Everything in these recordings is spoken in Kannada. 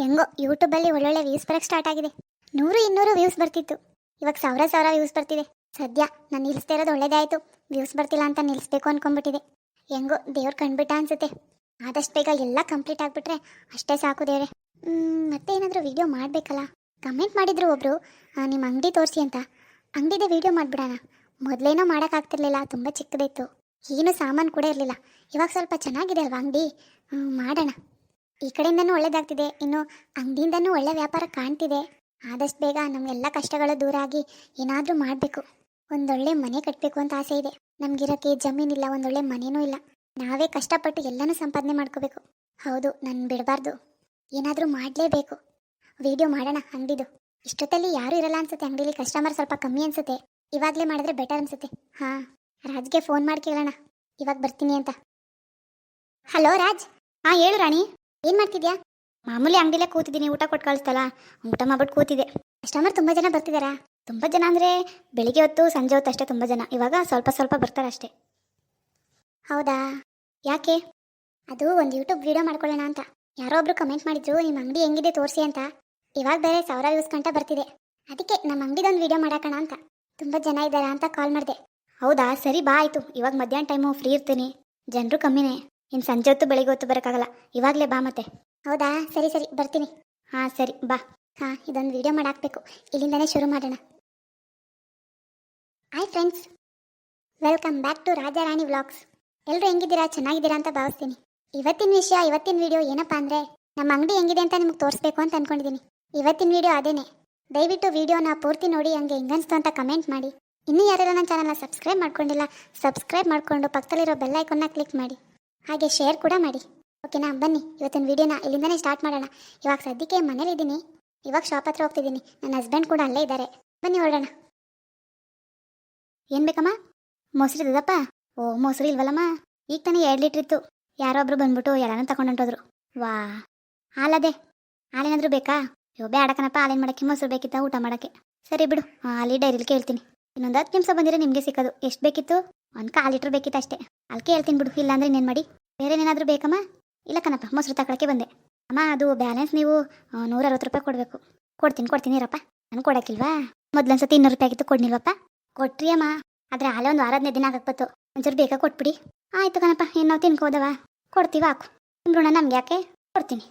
ಹೆಂಗೋ ಯೂಟ್ಯೂಬಲ್ಲಿ ಒಳ್ಳೊಳ್ಳೆ ವ್ಯೂಸ್ ಬರಕ್ಕೆ ಸ್ಟಾರ್ಟ್ ಆಗಿದೆ. ನೂರು ಇನ್ನೂರು ವ್ಯೂಸ್ ಬರ್ತಿತ್ತು. ಇವಾಗ ಸಾವಿರ ಸಾವಿರ ವ್ಯೂಸ್ ಬರ್ತಿದೆ. ಸದ್ಯ ನಾನು ನಿಲ್ಲಿಸ್ತಾ ಇರೋದು ಒಳ್ಳೇದೇ ಆಯಿತು ವ್ಯೂಸ್ ಬರ್ತಿಲ್ಲ ಅಂತ ನಿಲ್ಲಿಸ್ಬೇಕು ಅನ್ಕೊಂಡ್ಬಿಟ್ಟಿದೆ. ಹೆಂಗೋ ದೇವ್ರು ಕಂಡ್ಬಿಟ್ಟ ಅನ್ಸುತ್ತೆ. ಆದಷ್ಟು ಬೇಗ ಎಲ್ಲ ಕಂಪ್ಲೀಟ್ ಆಗಿಬಿಟ್ರೆ ಅಷ್ಟೇ ಸಾಕು ದೇವ್ರೆ. ಮತ್ತೆ ಏನಾದರೂ ವಿಡಿಯೋ ಮಾಡಬೇಕಲ್ಲ? ಕಮೆಂಟ್ ಮಾಡಿದ್ರು ಒಬ್ಬರು ನಿಮ್ಮ ಅಂಗಡಿ ತೋರಿಸಿ ಅಂತ. ಅಂಗಡಿದೆ ವಿಡಿಯೋ ಮಾಡಿಬಿಡೋಣ. ಮೊದಲೇನೋ ಮಾಡೋಕ್ಕಾಗ್ತಿರ್ಲಿಲ್ಲ ತುಂಬ ಚಿಕ್ಕದಿತ್ತು. ಏನು ಸಾಮಾನು ಕೂಡ ಇರಲಿಲ್ಲ. ಇವಾಗ ಸ್ವಲ್ಪ ಚೆನ್ನಾಗಿದೆ ಅಲ್ವಾ ಅಂಗಡಿ? ಮಾಡೋಣ. ಈ ಕಡೆಯಿಂದನೂ ಒಳ್ಳೇದಾಗ್ತಿದೆ. ಇನ್ನು ಅಂಗಡಿಯಿಂದನೂ ಒಳ್ಳೆ ವ್ಯಾಪಾರ ಕಾಣ್ತಿದೆ. ಆದಷ್ಟು ಬೇಗ ನಮಗೆಲ್ಲ ಕಷ್ಟಗಳು ದೂರ ಆಗಿ ಏನಾದರೂ ಮಾಡಬೇಕು. ಒಂದೊಳ್ಳೆ ಮನೆ ಕಟ್ಟಬೇಕು ಅಂತ ಆಸೆ ಇದೆ. ನಮಗಿರೋಕ್ಕೆ ಜಮೀನಿಲ್ಲ ಒಂದೊಳ್ಳೆ ಮನೆನೂ ಇಲ್ಲ. ನಾವೇ ಕಷ್ಟಪಟ್ಟು ಎಲ್ಲನೂ ಸಂಪಾದನೆ ಮಾಡ್ಕೋಬೇಕು. ಹೌದು, ನಾನು ಬಿಡಬಾರ್ದು. ಏನಾದರೂ ಮಾಡಲೇಬೇಕು. ವಿಡಿಯೋ ಮಾಡೋಣ, ಅಂಗಡಿದು. ಇಷ್ಟೊತ್ತಲ್ಲಿ ಯಾರೂ ಇರಲ್ಲ ಅನ್ಸುತ್ತೆ ಅಂಗಡಿಲಿ. ಕಸ್ಟಮರ್ ಸ್ವಲ್ಪ ಕಮ್ಮಿ ಅನ್ಸುತ್ತೆ. ಇವಾಗಲೇ ಮಾಡಿದ್ರೆ ಬೆಟರ್ ಅನ್ಸುತ್ತೆ. ಹಾಂ, ರಾಜ್ಗೆ ಫೋನ್ ಮಾಡಿ ಕೇಳೋಣ. ಇವಾಗ ಬರ್ತೀನಿ ಅಂತ. ಹಲೋ ರಾಜ್? ಹಾಂ, ಹೇಳು ರಾಣಿ. ಏನು ಮಾಡ್ತಿದ್ಯಾ? ಮಾಮೂಲಿ ಅಂಗಡಿಲೇ ಕೂತಿದ್ದೀನಿ, ಊಟ ಕೊಟ್ಟು ಕಳಿಸ್ತಲ್ಲ. ಊಟ ಮಾಡ್ಬಿಟ್ಟು ಕೂತಿದೆ ಕಸ್ಟಮರ್ ತುಂಬ ಜನ ಬರ್ತಿದ್ದಾರಾ ತುಂಬ ಜನ ಅಂದರೆ ಬೆಳಿಗ್ಗೆ ಹೊತ್ತು, ಸಂಜೆ ಹೊತ್ತು ಅಷ್ಟೇ ತುಂಬ ಜನ. ಇವಾಗ ಸ್ವಲ್ಪ ಸ್ವಲ್ಪ ಬರ್ತಾರೆ ಅಷ್ಟೇ. ಹೌದಾ? ಯಾಕೆ? ಅದು ಒಂದು ಯೂಟ್ಯೂಬ್ ವಿಡಿಯೋ ಮಾಡ್ಕೊಳ್ಳೋಣ ಅಂತ. ಯಾರೋ ಒಬ್ರು ಕಮೆಂಟ್ ಮಾಡಿದ್ರು ನಿಮ್ಮ ಅಂಗಡಿ ಹೆಂಗಿದೆ ತೋರಿಸಿ ಅಂತ. ಇವಾಗ ಬೇರೆ ಸಾವಿರ ವ್ಯೂಸ್ ಗಂಟ ಬರ್ತಿದೆ. ಅದಕ್ಕೆ ನಮ್ಮ ಅಂಗಡಿದೊಂದು ವಿಡಿಯೋ ಮಾಡಾಕೋಣ ಅಂತ. ತುಂಬ ಜನ ಇದ್ದಾರಾ ಅಂತ ಕಾಲ್ ಮಾಡಿದೆ. ಹೌದಾ? ಸರಿ, ಬಾ ಆಯಿತು. ಇವಾಗ ಮಧ್ಯಾಹ್ನ ಟೈಮು ಫ್ರೀ ಇರ್ತೀನಿ. ಜನರು ಕಮ್ಮಿನೇ. ಇನ್ನು ಸಂಜೆ ಹೊತ್ತು ಬೆಳಿಗ್ಗೆ ಹೊತ್ತು ಬರೋಕ್ಕಾಗಲ್ಲ. ಇವಾಗಲೇ ಬಾ ಮತ್ತೆ. ಹೌದಾ? ಸರಿ ಸರಿ, ಬರ್ತೀನಿ. ಹಾಂ, ಸರಿ, ಬಾ. ಹಾಂ, ಇದೊಂದು ವಿಡಿಯೋ ಮಾಡಾಕ್ಬೇಕು. ಇಲ್ಲಿಂದನೇ ಶುರು ಮಾಡೋಣ. Hi friends welcome back to Rajarani vlogs ಎಲ್ಲರೂ ಹೆಂಗಿದ್ದೀರಾ? ಚೆನ್ನಾಗಿದ್ದೀರಾ ಅಂತ ಭಾವಿಸ್ತೀನಿ. ಇವತ್ತಿನ ವಿಷಯ, ಇವತ್ತಿನ ವಿಡಿಯೋ ಏನಪ್ಪ ಅಂದರೆ, ನಮ್ಮ ಅಂಗಡಿ ಹೆಂಗಿದೆ ಅಂತ ನಿಮ್ಗೆ ತೋರಿಸ್ಬೇಕು ಅಂತ ಅನ್ಕೊಂಡಿದ್ದೀನಿ ಇವತ್ತಿನ ವಿಡಿಯೋ ಅದೇನೆ. ದಯವಿಟ್ಟು ವಿಡಿಯೋನ ಪೂರ್ತಿ ನೋಡಿ, ಹಂಗೆ ಹೆಂಗನ್ಸ್ತು ಅಂತ ಕಮೆಂಟ್ ಮಾಡಿ. ಇನ್ನೂ ಯಾರೆಲ್ಲ ನನ್ನ ಚಾನಲ್ನ ಸಬ್ಸ್ಕ್ರೈಬ್ ಮಾಡ್ಕೊಂಡಿಲ್ಲ ಸಬ್ಸ್ಕ್ರೈಬ್ ಮಾಡಿಕೊಂಡು ಪಕ್ಕದಲ್ಲಿರೋ ಬೆಲ್ ಐಕನ್ನ ಕ್ಲಿಕ್ ಮಾಡಿ. ಹಾಗೆ ಶೇರ್ ಕೂಡ ಮಾಡಿ. ಓಕೆನಾ ಬನ್ನಿ. ಇವತ್ತಿನ ವಿಡಿಯೋನ ಇಲ್ಲಿಂದನೇ ಸ್ಟಾರ್ಟ್ ಮಾಡೋಣ. ಇವಾಗ ಸದ್ಯಕ್ಕೆ ಮನೇಲಿದ್ದೀನಿ ಇವಾಗ ಶಾಪ್ ಹತ್ರ ಹೋಗ್ತಿದ್ದೀನಿ. ನನ್ನ ಹಸ್ಬೆಂಡ್ ಕೂಡ ಅಲ್ಲೇ ಇದ್ದಾರೆ. ಬನ್ನಿ ಹೊರಡೋಣ. ಏನು ಬೇಕಮ್ಮ? ಮೊಸರು ಇದಪ್ಪ ಓ, ಮೊಸರು ಇಲ್ವಲ್ಲಮ್ಮ? ಈಗ ತಾನೇ ಎರಡು ಲೀಟ್ರ್ ಇತ್ತು. ಯಾರೋ ಯಾರೊಬ್ರು ಬಂದ್ಬಿಟ್ಟು ಎಲ್ಲನೂ ತಗೊಂಡು ಹೊಂಟೋದ್ರು. ವಾ, ಹಾಲದೆ. ಹಾಲೇನಾದರೂ ಬೇಕಾ? ಯೋ ಬೇಡಕನಪ್ಪ ಹಾಲೇನು ಮಾಡೋಕ್ಕೆ? ಮೊಸರು ಬೇಕಿತ್ತ? ಊಟ ಮಾಡೋಕ್ಕೆ. ಸರಿ ಬಿಡು. ಅಲ್ಲಿ ಡೈರಿಲಿ ಕೇಳ್ತೀನಿ. ಇನ್ನೊಂದು ಹತ್ತು ನಿಮಿಷ ಬಂದಿರೋ ನಿಮಗೆ ಸಿಕ್ಕೋದು. ಎಷ್ಟು ಬೇಕಿತ್ತು? ಒಂದು ಕಾಲು ಲೀಟ್ರ್ ಬೇಕಿತ್ತು ಅಷ್ಟೇ. ಅಲ್ಲಿ ಕೇಳ್ತೀನಿ ಬಿಡು. ಇಲ್ಲಾಂದ್ರೆ ಇನ್ನೇನು ಮಾಡಿ? ಬೇರೆ ಏನಾದರೂ ಬೇಕಮ್ಮ? ಇಲ್ಲ ಕಣಪ್ಪ, ಮೊಸರು ತಗೊಳಕ್ಕೆ ಬಂದೆ. ಅಮ್ಮ, ಅದು ಬ್ಯಾಲೆನ್ಸ್ ನೀವು ನೂರ ಅರವತ್ತು ರೂಪಾಯಿ ಕೊಡಬೇಕು. ಕೊಡ್ತೀನಿ ಕೊಡ್ತೀನಿ ಇರಪ್ಪ. ನಾನು ಕೊಡಕ್ಕಿಲ್ವಾ? ಮೊದ್ಲೊಂದ್ಸತಿ ಇನ್ನೂರು ರೂಪಾಯಿ ಆಗಿತ್ತು, ಕೊಡ್ನಿಲ್ವಪ್ಪ? ಕೊಟ್ರಿ ಅಮ್ಮ. ಆದರೆ ಆಲೇ ಒಂದು ವಾರದನೇ ದಿನ ಆಗಕ್ಬತ್ತು ಒಂಚೂರು ಬೇಗ ಕೊಟ್ಬಿಡಿ. ಆಯಿತು ಕಣಪ್ಪ, ಏನು ನಾವು ತಿನ್ಕೋದವ? ಕೊಡ್ತೀವಿ, ಹಾಕು. ಋಣ ನಮ್ಗೆ ಯಾಕೆ? ಕೊಡ್ತೀನಿ.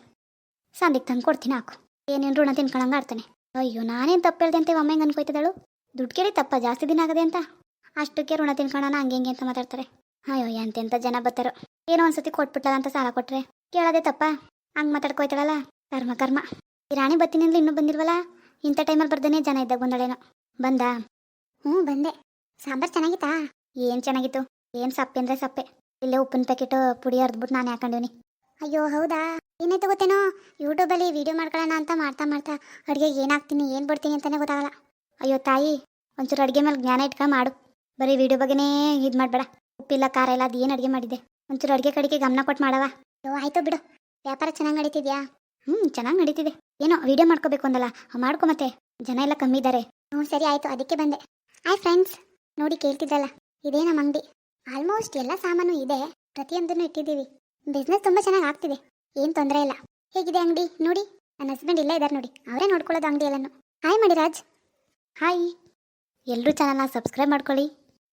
ಸಂದಿಗೆ ತಂದು ಕೊಡ್ತೀನಿ, ಹಾಕು. ಏನೇನು ಋಣ ತಿನ್ಕೊಳಂಗೆ ಆಡ್ತಾನೆ. ಅಯ್ಯೋ, ನಾನೇನು ತಪ್ಪು ಹೇಳ್ದೆ ಅಂತ ಒಮ್ಮೆ ಹೆಂಗೆ ಅನ್ಕೋಯ್ತಿದ್ದಾಳು? ದುಡ್ಡು ಕೇಳಿ ತಪ್ಪ, ಜಾಸ್ತಿ ದಿನ ಆಗದೆ ಅಂತ? ಅಷ್ಟಕ್ಕೆ ಋಣ ತಿನ್ಕೊಳ್ಳೋಣ ಹಂಗೆ ಹಿಂಗೆ ಅಂತ ಮಾತಾಡ್ತಾರೆ. ಅಯ್ಯೋ ಎಂತೆಂಥ ಜನ ಬರ್ತಾರೋ. ಏನೋ ಒಂದ್ಸತಿ ಕೊಟ್ಬಿಟ್ಟಲ್ಲ ಅಂತ ಸಾಲ ಕೊಟ್ರೆ? ಕೇಳೋದೇ ತಪ್ಪ. ಹಂಗೆ ಮಾತಾಡ್ಕೊಯ್ತಾಳಲ್ಲ? ಕರ್ಮ ಕರ್ಮ. ಈ ರಾಣಿ ಬತ್ತಿನಿಂದ ಇನ್ನೂ ಬಂದಿಲ್ವಲ್ಲ? ಇಂಥ ಟೈಮಲ್ಲಿ ಬರ್ದೇನೆ ಜನ ಇದ್ದಾಗ ಬಂದಳೇನೋ. ಬಂದ? ಹ್ಞೂ, ಬಂದೆ. ಸಾಂಬಾರು ಚೆನ್ನಾಗಿತ್ತಾ? ಏನು ಚೆನ್ನಾಗಿತ್ತು? ಏನು ಸಪ್ಪೆ ಅಂದರೆ ಸಪ್ಪೆ. ಇಲ್ಲೇ ಉಪ್ಪಿನ ಪ್ಯಾಕೆಟ್ ಪುಡಿ ಹರಿದ್ಬಿಟ್ಟು ನಾನು ಹಾಕೊಂಡಿವ್ನಿ. ಅಯ್ಯೋ, ಹೌದಾ? ಏನಾಯ್ತು ಗೊತ್ತೇನೋ? ಯೂಟ್ಯೂಬಲ್ಲಿ ವಿಡಿಯೋ ಮಾಡ್ಕೊಳ್ಳೋಣ ಅಂತ ಮಾಡ್ತಾ ಮಾಡ್ತಾ ಅಡುಗೆಗೆ ಏನು ಹಾಕ್ತೀನಿ ಏನು ಬಿಡ್ತೀನಿ ಅಂತಲೇ ಗೊತ್ತಾಗಲ್ಲ. ಅಯ್ಯೋ, ತಾಯಿ, ಒಂಚೂರು ಅಡುಗೆ ಮೇಲೆ ಜ್ಞಾನ ಇಟ್ಕೊಂಡು ಮಾಡು. ಬರೀ ವಿಡಿಯೋ ಬಗ್ಗೆನೇ ಇದು ಮಾಡಬೇಡ ಉಪ್ಪಿಲ್ಲ, ಖಾರ ಇಲ್ಲ ಅದು ಏನು ಅಡುಗೆ ಮಾಡಿದ್ದೆ? ಒಂಚೂರು ಅಡುಗೆ ಕಡೆಗೆ ಗಮನ ಕೊಟ್ಟು ಮಾಡವ ಯೋ ಆಯ್ತು ಬಿಡು. ವ್ಯಾಪಾರ ಚೆನ್ನಾಗಿ ನಡೀತಿದ್ಯಾ? ಹ್ಞೂ ಚೆನ್ನಾಗಿ ನಡೀತಿದೆ. ಏನೋ ವಿಡಿಯೋ ಮಾಡ್ಕೋಬೇಕು ಅಂದಲ್ಲ. ಮಾಡ್ಕೊ ಮತ್ತೆ. ಜನ ಎಲ್ಲ ಕಮ್ಮಿ ಇದ್ದಾರೆ ಹ್ಞೂ ಸರಿ, ಆಯಿತು. ಅದಕ್ಕೆ ಬಂದೆ. ಹಾಯ್ ಫ್ರೆಂಡ್ಸ್ ನೋಡಿ, ಕೇಳ್ತಿದ್ದಲ್ಲ. ಇದೇ ನಮ್ಮ ಅಂಗಡಿ. ಆಲ್ಮೋಸ್ಟ್ ಎಲ್ಲ ಸಾಮಾನು ಇದೆ. ಪ್ರತಿಯೊಂದನ್ನು ಇಟ್ಟಿದ್ದೀವಿ. ಬಿಸ್ನೆಸ್ ತುಂಬ ಚೆನ್ನಾಗಿ ಆಗ್ತಿದೆ. ಏನು ತೊಂದರೆ ಇಲ್ಲ. ಹೇಗಿದೆ ಅಂಗಡಿ? ನೋಡಿ. ನನ್ನ ಹಸ್ಬೆಂಡ್ ಇಲ್ಲೇ ಇದ್ದಾರೆ ನೋಡಿ. ಅವರೇ ನೋಡ್ಕೊಳ್ಳೋದು ಅಂಗಡಿ ಎಲ್ಲನೂ. ಹಾಯ್ ಮಾಡಿ ರಾಜ್ ಹಾಯ್ ಎಲ್ಲರೂ ಚಾನಲ್ನ ಸಬ್ಸ್ಕ್ರೈಬ್ ಮಾಡ್ಕೊಳ್ಳಿ.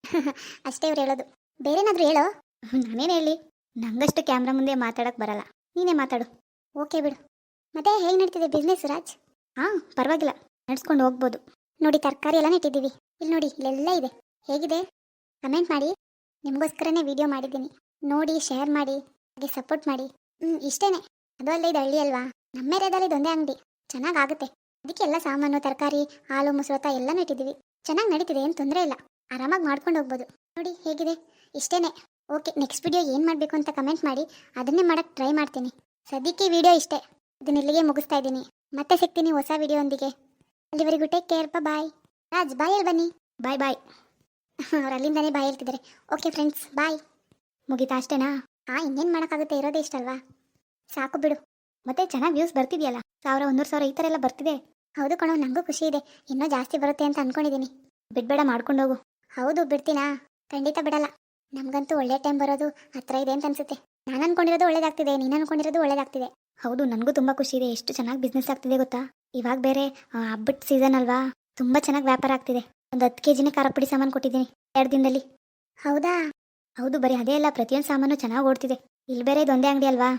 ಅಷ್ಟೇ ಇವ್ರು ಹೇಳೋದು. ಬೇರೆನಾದರೂ ಹೇಳೋ? ನಾನೇನು ಹೇಳಿ ನಂಗಷ್ಟು ಕ್ಯಾಮ್ರಾ ಮುಂದೆ ಮಾತಾಡಕ್ಕೆ ಬರಲ್ಲ. ನೀನೇ ಮಾತಾಡು. ಓಕೆ ಬಿಡು. ಮತ್ತೆ ಹೇಗೆ ನಡೀತಿದೆ ಬಿಸ್ನೆಸ್ ರಾಜ್ ಹಾಂ, ಪರವಾಗಿಲ್ಲ. ನಡ್ಸ್ಕೊಂಡು ಹೋಗ್ಬೋದು. ನೋಡಿ ತರಕಾರಿ ಎಲ್ಲ ನೆಟ್ಟಿದ್ದೀವಿ ಇಲ್ಲಿ ನೋಡಿ, ಇಲ್ಲೆಲ್ಲ ಇದೆ. ಹೇಗಿದೆ? ಕಮೆಂಟ್ ಮಾಡಿ. ನಿಮಗೋಸ್ಕರನೇ ವಿಡಿಯೋ ಮಾಡಿದ್ದೀನಿ. ನೋಡಿ ಶೇರ್ ಮಾಡಿ. ಹಾಗೆ ಸಪೋರ್ಟ್ ಮಾಡಿ. ಹ್ಞೂ ಇಷ್ಟೇನೆ. ಅದು ಅಲ್ಲೇ ಇದು ಹಳ್ಳಿ ಅಲ್ವಾ? ನಮ್ಮ ಏರಿಯಾದಲ್ಲಿ ಇದೊಂದೇ ಅಂಗಡಿ. ಚೆನ್ನಾಗಿ ಆಗುತ್ತೆ ಅದಕ್ಕೆ ಎಲ್ಲ ಸಾಮಾನು, ತರಕಾರಿ, ಹಾಲು ಮೊಸರತ ಎಲ್ಲ ನೆಟ್ಟಿದ್ದೀವಿ ಚೆನ್ನಾಗಿ ನಡೀತಿದೆ, ಏನು ತೊಂದರೆ ಇಲ್ಲ. ಆರಾಮಾಗಿ ಮಾಡ್ಕೊಂಡು ಹೋಗ್ಬೋದು. ನೋಡಿ, ಹೇಗಿದೆ? ಇಷ್ಟೇನೆ. ಓಕೆ ನೆಕ್ಸ್ಟ್ ವಿಡಿಯೋ ಏನು ಮಾಡಬೇಕು ಅಂತ ಕಮೆಂಟ್ ಮಾಡಿ ಅದನ್ನೇ ಮಾಡೋಕ್ಕೆ ಟ್ರೈ ಮಾಡ್ತೀನಿ. ಸದ್ಯಕ್ಕೆ ವಿಡಿಯೋ ಇಷ್ಟೇ. ಇದನ್ನ ಇಲ್ಲಿಗೆ ಮುಗಿಸ್ತಾ ಇದ್ದೀನಿ. ಮತ್ತೆ ಸಿಗ್ತೀನಿ ಹೊಸ ವಿಡಿಯೋಂದಿಗೆ ಅಲ್ಲಿವರೆಗೂ take care bye Raj bye ಹೇಳಿ ಬನ್ನಿ ಬಾಯ್ ಬಾಯ್ ಅವ್ರು ಅಲ್ಲಿಂದನೇ ಬಾಯ್ ಹೇಳ್ತಿದ್ದಾರೆ. ಓಕೆ ಫ್ರೆಂಡ್ಸ್ ಬಾಯ್ ಮುಗೀತಾ ಅಷ್ಟೇನಾ? ಹಾಂ ಇನ್ನೇನು ಮಾಡೋಕ್ಕಾಗುತ್ತೆ ಇರೋದೇ ಇಷ್ಟಲ್ವಾ ಸಾಕು ಬಿಡು. ಮತ್ತೆ ಚೆನ್ನಾಗಿ ವ್ಯೂಸ್ ಬರ್ತಿದೆಯಲ್ಲ? ಸಾವಿರ ಒಂದೂರು ಸಾವಿರ ಈ ಥರ ಎಲ್ಲ ಬರ್ತಿದೆ? ಹೌದು ಕಣೋ ನನಗೂ ಖುಷಿ ಇದೆ. ಇನ್ನೂ ಜಾಸ್ತಿ ಬರುತ್ತೆ ಅಂತ ಅಂದ್ಕೊಂಡಿದ್ದೀನಿ ಬಿಡ್ಬೇಡ ಮಾಡ್ಕೊಂಡು ಹೋಗು ಹೌದು ಬಿಡ್ತೀನಾ? ಖಂಡಿತ ಬಿಡಲ್ಲ. ನಮಗಂತೂ ಒಳ್ಳೆ ಟೈಮ್ ಬರೋದು ಹತ್ರ ಇದೆ ಅಂತ ಅನ್ಸುತ್ತೆ. ನಾನು ಅನ್ಕೊಂಡಿರೋದು ಒಳ್ಳೇದಾಗ್ತಿದೆ ನೀನು ಅನ್ಕೊಂಡಿರೋದು ಒಳ್ಳೇದಾಗ್ತಿದೆ. ಹೌದು ನನಗೂ ತುಂಬ ಖುಷಿ ಇದೆ. ಎಷ್ಟು ಚೆನ್ನಾಗಿ ಬಿಸ್ನೆಸ್ ಆಗ್ತಿದೆ ಗೊತ್ತಾ? ಇವಾಗ ಬೇರೆ ಹಬ್ಬದ ಸೀಸನ್ ಅಲ್ವಾ? ತುಂಬ ಚೆನ್ನಾಗಿ ವ್ಯಾಪಾರ ಆಗ್ತಿದೆ. ಒಂದು ಹತ್ತು ಕೆ ಜಿನೇ ಖಾರ ಪುಡಿ ಸಾಮಾನು ಕೊಟ್ಟಿದ್ದೀನಿ ಎರಡು ದಿನದಲ್ಲಿ. ಹೌದಾ? ಹೌದು ಬರೀ ಅದೇ ಅಲ್ಲ ಪ್ರತಿಯೊಂದು ಸಾಮಾನು ಚೆನ್ನಾಗಿ ಓಡ್ತಿದೆ. ಇಲ್ಲಿ ಬೇರೆ ಇದೊಂದೇ ಅಂಗಡಿ ಅಲ್ವಾ?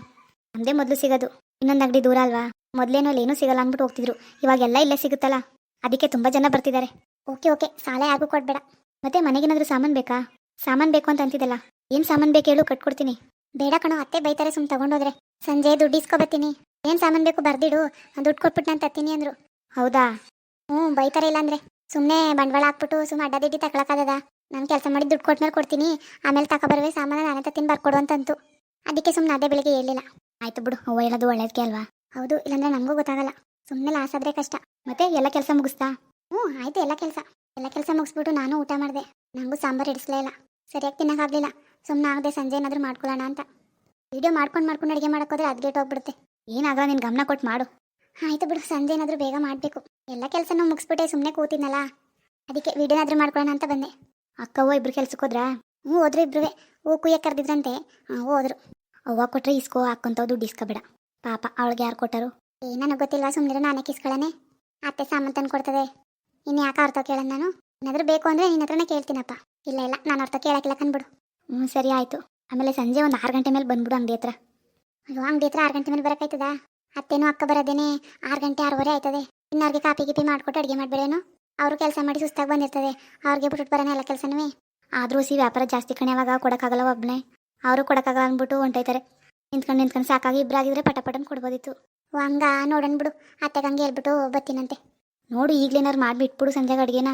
ನಮ್ಮದೇ ಮೊದಲು ಸಿಗೋದು ಇನ್ನೊಂದು ಅಂಗಡಿ ದೂರ ಅಲ್ವಾ? ಮೊದಲೇನೋ ಅಲ್ಲಿ ಏನೂ ಸಿಗಲ್ಲ ಅಂದ್ಬಿಟ್ಟು ಹೋಗ್ತಿದ್ರು. ಇವಾಗೆಲ್ಲ ಇಲ್ಲೇ ಸಿಗುತ್ತಲ್ಲ? ಅದಕ್ಕೆ ತುಂಬ ಜನ ಬರ್ತಿದ್ದಾರೆ. ಓಕೆ ಓಕೆ ಸಾಲ ಯಾರಿಗೂ ಕೊಡಬೇಡ. ಮತ್ತೆ ಮನೆಗೇನಾದರೂ ಸಾಮಾನು ಬೇಕಾ? ಸಾಮಾನು ಬೇಕು ಅಂತ ಅಂತಿದ್ದಲ್ಲ. ಏನು ಸಾಮಾನು ಬೇಕು ಹೇಳು, ಕಟ್ಕೊಡ್ತೀನಿ. ಬೇಡ ಕಣೋ, ಅತ್ತೆ ಬೈತಾರೆ ಸುಮ್ಮನೆ ತಗೊಂಡೋದ್ರೆ. ಸಂಜೆ ದುಡ್ಡು ಇಸ್ಕೊಬತ್ತೀನಿ. ಏನು ಸಾಮಾನು ಬೇಕು ಬರ್ದಿಡು. ದುಡ್ಡು ಕೊಟ್ಬಿಟ್ಟು ನಾನು ತತ್ತೀನಿ ಅಂದ್ರು. ಹೌದಾ? ಹ್ಞೂ, ಬೈತಾರೆ ಇಲ್ಲ ಅಂದ್ರೆ. ಸುಮ್ಮನೆ ಬಂಡವಾಳ ಹಾಕ್ಬಿಟ್ಟು ಸುಮ್ಮನೆ ಅಡ್ಡದಿಡ್ಡಿ ತಗೊಳಕ್ಕಾಗದ ನಾನು ಕೆಲಸ ಮಾಡಿ ದುಡ್ಡು ಕೊಟ್ಮೇಲೆ ಕೊಡ್ತೀನಿ. ಆಮೇಲೆ ತಗೊಬರುವೆ ಸಾಮಾನು ನಾನೇ ತತ್ತೀನಿ, ಬರ್ಕೊಡು ಅಂತಂತು. ಅದಕ್ಕೆ ಸುಮ್ಮನೆ ಅದೇ ಬೆಳಿಗ್ಗೆ ಹೇಳಿಲ್ಲ ಆಯ್ತು ಬಿಡು, ಅವ್ವ ಹೇಳೋದು ಒಳ್ಳೇದಕ್ಕೆ ಅಲ್ವಾ? ಹೌದು, ಇಲ್ಲಾಂದ್ರೆ ನಮಗೂ ಗೊತ್ತಾಗಲ್ಲ. ಸುಮ್ಮನೆ ಲಾಸ್ ಆದರೆ ಕಷ್ಟ. ಮತ್ತೆ ಎಲ್ಲ ಕೆಲಸ ಮುಗಿಸ್ತಾ? ಹ್ಞೂ, ಆಯ್ತು ಎಲ್ಲ ಕೆಲಸ. ಎಲ್ಲ ಕೆಲಸ ಮುಗಿಸ್ಬಿಟ್ಟು ನಾನು ಊಟ ಮಾಡಿದೆ. ನನಗೂ ಸಾಂಬಾರು ಇಡಿಸ್ಲೇ ಇಲ್ಲ. ಸರಿಯಾಗಿ ತಿನ್ನೋಕ್ಕಾಗಲಿಲ್ಲ ಸುಮ್ಮನೆ ಆಗದೆ ಸಂಜೆ ಏನಾದರೂ ಮಾಡ್ಕೊಳ್ಳೋಣ ಅಂತ. ವಿಡಿಯೋ ಮಾಡ್ಕೊಂಡು ಮಾಡ್ಕೊಂಡು ಅಡುಗೆ ಮಾಡೋಕ್ಕೋದ್ರೆ ಅದ್ಗೇಟ್ ಹೋಗ್ಬಿಡುತ್ತೆ. ಏನಾಗಲ್ಲ ನೀನು ಗಮನ ಕೊಟ್ಟು ಮಾಡು. ಆಯಿತು ಬಿಡು, ಸಂಜೆ ಏನಾದರೂ ಬೇಗ ಮಾಡಬೇಕು. ಎಲ್ಲ ಕೆಲಸನೂ ಮುಗಿಸ್ಬಿಟ್ಟೆ ಸುಮ್ಮನೆ ಕೂತಿದ್ನಲ್ಲ. ಅದಕ್ಕೆ ವಿಡಿಯೋನಾದ್ರೂ ಮಾಡ್ಕೊಳ್ಳೋಣ ಅಂತ ಬಂದೆ. ಅಕ್ಕವ್ವ ಇಬ್ರು ಕೆಲ್ಸಕ್ಕೆ ಹೋದ್ರಾ? ಹ್ಞೂ, ಹೋದ್ರೆ ಇಬ್ರುವೆ. ಹೂ ಕುಯ್ಯಕ್ಕೆ ಕರೆದಿದ್ರಂತೆ. ಹಾಂ ಹೋದ್ರು. ಅವ್ವ ಕೊಟ್ಟರೆ ಇಸ್ಕೋ ಹಾಕ್ಕೊಂತ ದುಡ್ಡು ಇಸ್ಕೋಬೇಡ. ಪಾಪ, ಅವಳಿಗೆ ಯಾರು ಕೊಟ್ಟರು? ಏ, ನನಗೆ ಗೊತ್ತಿಲ್ಲ ಸುಮ್ಮನೆ ನಾನೇ ಕಿಸ್ಕೊಳ್ಳನೆ ಅತ್ತೆ ಸಾಮಾನು ತಂದು ಕೊಡ್ತದೆ ಇನ್ನು ಯಾಕೆ ಅರ್ಥ ಕೇಳೋಣ ನಾನು? ಏನಾದರೂ ಬೇಕು ಅಂದರೆ ನಿನ್ನ ಹತ್ರನೇ ಕೇಳ್ತೀನಪ್ಪ. ಇಲ್ಲ ಇಲ್ಲ. ನಾನು ಅರ್ಥ ಕೇಳಕ್ಕಿಲ್ಲ. ಕಂದ್ಬಿಡು ಹ್ಞೂ ಸರಿ, ಆಯಿತು. ಆಮೇಲೆ ಸಂಜೆ ಒಂದು ಆರು ಗಂಟೆ ಮೇಲೆ ಬಂದ್ಬಿಡು ಅಂಗಡಿ ಹತ್ರ. ಅಯ್ಯೋ, ಅಂಗಡಿ ಹತ್ರ ಆರು ಗಂಟೆ ಮೇಲೆ ಬರೋಕ್ಕಾಯ್ತದಾ? ಅತ್ತೇನು ಅಕ್ಕ ಬರೋದೇನೆ. ಆರು ಗಂಟೆ ಆರೂವರೆ ಆಯ್ತದೆ. ಇನ್ನವ್ರಿಗೆ ಕಾಪಿ ಗಿಪಿ ಮಾಡಿಕೊಟ್ಟು ಅಡುಗೆ ಮಾಡಬೇಡೇನು ಅವರು ಕೆಲಸ ಮಾಡಿ ಸುಸ್ತಾಗಿ ಬಂದಿರ್ತದೆ. ಅವ್ರಿಗೆ ಬಿಟ್ಟು ಬರೋಣ ಎಲ್ಲ ಕೆಲಸನೂ. ಆದರೂ ಸಿ ವ್ಯಾಪಾರ ಜಾಸ್ತಿ ಕಣೆ ಅವಾಗ ಕೊಡೋಕ್ಕಾಗಲ್ಲ ಒಬ್ಬನೇ ಅವರು ಕೊಡೋಕ್ಕಾಗಲ್ಲ ಅಂದ್ಬಿಟ್ಟು ಹೊಂಟೈತಾರೆ ನಿಂತ್ಕೊಂಡು ನಿಂತ್ಕೊಂಡು ಸಾಕಾಗಿ ಇಬ್ಬರಾಗಿದ್ರೆ ಪಟ ಪಟನ್ ಕೊಡ್ಬೋದಿತ್ತು ಹಂಗ ನೋಡೋಣ ಬಿಡು. ಅತ್ತೆಗಂಗೆ ಹೇಳ್ಬಿಟ್ಟು ಬರ್ತೀನಂತೆ. ನೋಡು, ಈಗಲೇನಾರು ಮಾಡಿಬಿಟ್ಬಿಡು ಸಂಜೆಗೆ ಅಡುಗೆನ.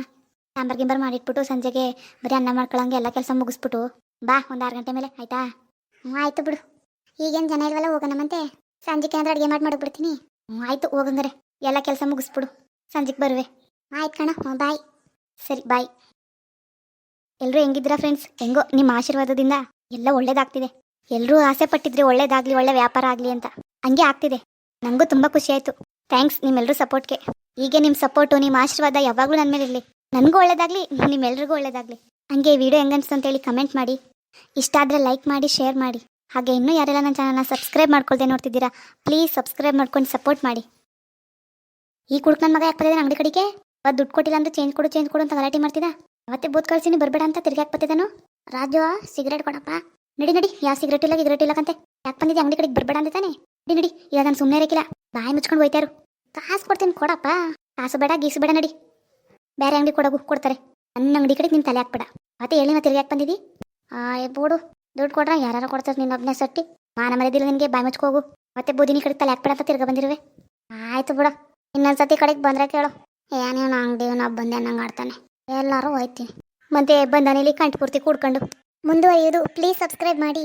ಸಾಂಬಾರ್ ಗಿಂಬಾರ್ ಮಾಡಿಟ್ಬಿಟ್ಟು ಸಂಜೆಗೆ ಬರೀ ಅನ್ನ ಮಾಡ್ಕೊಳಂಗೆ ಎಲ್ಲ ಕೆಲಸ ಮುಗಿಸ್ಬಿಟ್ಟು ಬಾ ಒಂದು ಆರು ಗಂಟೆ ಮೇಲೆ, ಆಯ್ತಾ? ಹ್ಞೂ ಆಯ್ತು ಬಿಡು. ಈಗೇನು ಜನ ಇಲ್ವಲ್ಲ ಹೋಗೋಣಮಂತೆ ಸಂಜೆಗೆ ಅಂದ್ರೆ ಅಡುಗೆ ಮಾಡಿ ಮಾಡಿಬಿಡ್ತೀನಿ. ಹ್ಞೂ ಆಯ್ತು, ಹೋಗಂಗಾರೆ. ಎಲ್ಲ ಕೆಲಸ ಮುಗಿಸ್ಬಿಡು. ಸಂಜೆಗೆ ಬರುವೆ. ಆಯ್ತು ಕಣ ಹ್ಞೂ ಬಾಯ್. ಸರಿ, ಬಾಯ್. ಎಲ್ಲರೂ ಹೆಂಗಿದ್ದೀರಾ ಫ್ರೆಂಡ್ಸ್ ಹೆಂಗೋ ನಿಮ್ಮ ಆಶೀರ್ವಾದದಿಂದ ಎಲ್ಲ ಒಳ್ಳೇದಾಗ್ತಿದೆ. ಎಲ್ಲರೂ ಆಸೆ ಪಟ್ಟಿದ್ರೆ ಒಳ್ಳೇದಾಗ್ಲಿ, ಒಳ್ಳೆ ವ್ಯಾಪಾರ ಆಗಲಿ ಅಂತ. ಹಂಗೆ ಆಗ್ತಿದೆ. ನನಗೂ ತುಂಬ ಖುಷಿ ಆಯಿತು. ಥ್ಯಾಂಕ್ಸ್ ನಿಮ್ಮೆಲ್ಲರೂ ಸಪೋರ್ಟ್ಗೆ ಹೀಗೆ ನಿಮ್ಮ ಸಪೋರ್ಟು ನಿಮ್ಮ ಆಶೀರ್ವಾದ ಯಾವಾಗಲೂ ನನ್ನ ಮೇಲೆ ಇರಲಿ ನನಗೂ ಒಳ್ಳೇದಾಗಲಿ, ನಿಮ್ಮೆಲ್ರಿಗೂ ಒಳ್ಳೇದಾಗಲಿ. ಹಂಗೆ ವಿಡಿಯೋ ಹೆಂಗನ್ಸ್ತು ಅಂತೇಳಿ ಕಮೆಂಟ್ ಮಾಡಿ. ಇಷ್ಟ ಆದರೆ ಲೈಕ್ ಮಾಡಿ ಶೇರ್ ಮಾಡಿ. ಹಾಗೆ ಇನ್ನೂ ಯಾರೆಲ್ಲ ನನ್ನ ಚಾನಲ್ನ ಸಬ್ಸ್ಕ್ರೈಬ್ ಮಾಡ್ಕೊಳ್ದೆ ನೋಡ್ತಿದ್ದೀರಾ ಪ್ಲೀಸ್ ಸಬ್ಸ್ಕ್ರೈಬ್ ಮಾಡ್ಕೊಂಡು ಸಪೋರ್ಟ್ ಮಾಡಿ. ಈ ಕುಡ್ಕ ನನ್ನ ಮಗ ಯಾಕೆ ಬರ್ತಿದ್ದಾನೆ ಅಂಗಡಿ ಕಡೆಗೆ? ಅವತ್ತು ದುಡ್ಡು ಕೊಟ್ಟಿಲ್ಲ ಅಂತ ಚೇಂಜ್ ಕೊಡು ಚೇಂಜ್ ಕೊಡು ಅಂತ ಗಲಾಟೆ ಮಾಡ್ತಿದ್ದ ಅವತ್ತೇ ಬೂತ್ ಕಳ್ಸಿನಿ ಬರಬೇಡ ಅಂತ ತಿರ್ಗಿ ಯಾಕೆ ಬತ್ತಿದ್ದಾನು ರಾಜು, ಸಿಗರೇಟ್ ಕೊಡಪ್ಪ. ನಡಿ ನಡಿ ಯಾವ ಸಿಗರೇಟ್ ಇಲ್ಲ ಸಿಗರೇಟ್ ಇಲ್ಲ ಕಂತೆ. ಯಾಕೆ ಬಂದಿದ್ದೆ ಅಂಗಡಿ ಕಡೆಗೆ ಬರಬೇಡ ಅಂತ ತಾನೆ ನಡಿ ನಡಿ ಈಗ ನಾನು ಸುಮ್ಮನೆ ಇರಕ್ಕಿಲ್ಲ ಬಾಯಿ ಮುಚ್ಕೊಂಡು ಹೋಯ್ತಾರು. ಕಾಸು ಕೊಡ್ತೀನಿ ಕೊಡಪ್ಪ. ಕಾಸು ಬೇಡ, ಗೀಸು ಬೇಡ, ನಡಿ. ಬೇರೆ ಅಂಗಡಿ ಕೊಡಗು ಕೊಡ್ತಾರೆ. ನನ್ನ ಅಂಗಡಿ ಕಡೆಗೆ ನಿನ್ನ ತಲೆ ಹಾಕ್ಬೇಡ. ಮತ್ತೆ ಹೇಳಿ ಮತ್ತೆ ಯಾಕೆ ಬಂದಿದ್ದಿ ಆ ಬೋಡು. ದುಡ್ಡು ಕೊಡ್ರ ಯಾರು ಕೊಡ್ತಾರೆ ನಿನ್ನ ಒಬ್ಬನೇ ಸಟ್ಟಿ. ಮಾನ ಮರ್ಯಾದಿಲ್ಲ ನಿನಗೆ ಬಾಯಿ ಮುಚ್ಕೋಗು ಮತ್ತೆ ಬುದಿನಿ ಕಡೆ ತಲೆ ಹಾಕ್ಬೇಡ ಅಂತ ತಿರ್ಗ ಬಂದಿರುವೆ. ಆಯ್ತು ಇನ್ನೊಂದು ಸತಿ ಕಡೆಗೆ ಬಂದ್ರೆ ಕೇಳು. ಏನೇನು ಅಂಗಡಿ, ನಾ ಬಂದೆ ಅನ್ನಂಗೆ ಆಡ್ತಾನೆ. ಎಲ್ಲರೂ ಹೋಯ್ತೀನಿ. ಮತ್ತೆ ಬಂದಾನೆ ಇಲ್ಲಿ ಕಂಠಪೂರ್ತಿ ಕೂಡ್ಕೊಂಡು. ಮುಂದುವರಿಯೋದು ಪ್ಲೀಸ್ ಸಬ್ಸ್ಕ್ರೈಬ್ ಮಾಡಿ.